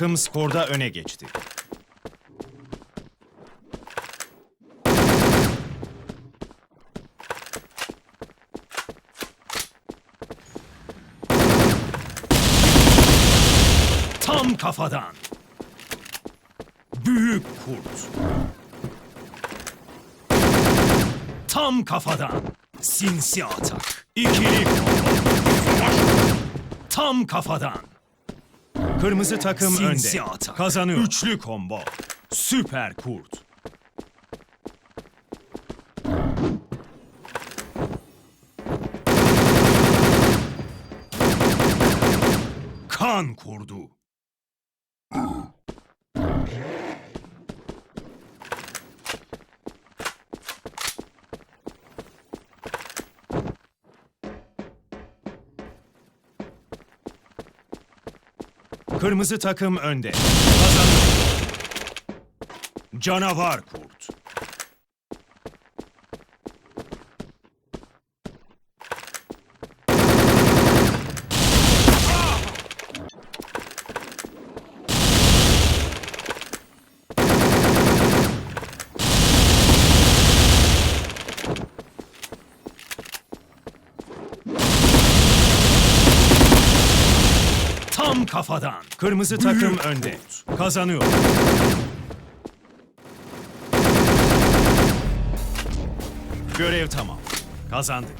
Takım skorda öne geçti. Tam kafadan. Büyük kurt. Tam kafadan. Sinsi atak. İkili. Tam kafadan. Kırmızı takım Sinsi önde. atak. Kazanıyor. Üçlü combo. Süper kurt. Kan kurdu. Kırmızı takım önde. Kazanıyor. Canavar kurt. Tam kafadan. Kırmızı takım önde. Kazanıyor. Görev tamam. Kazandık.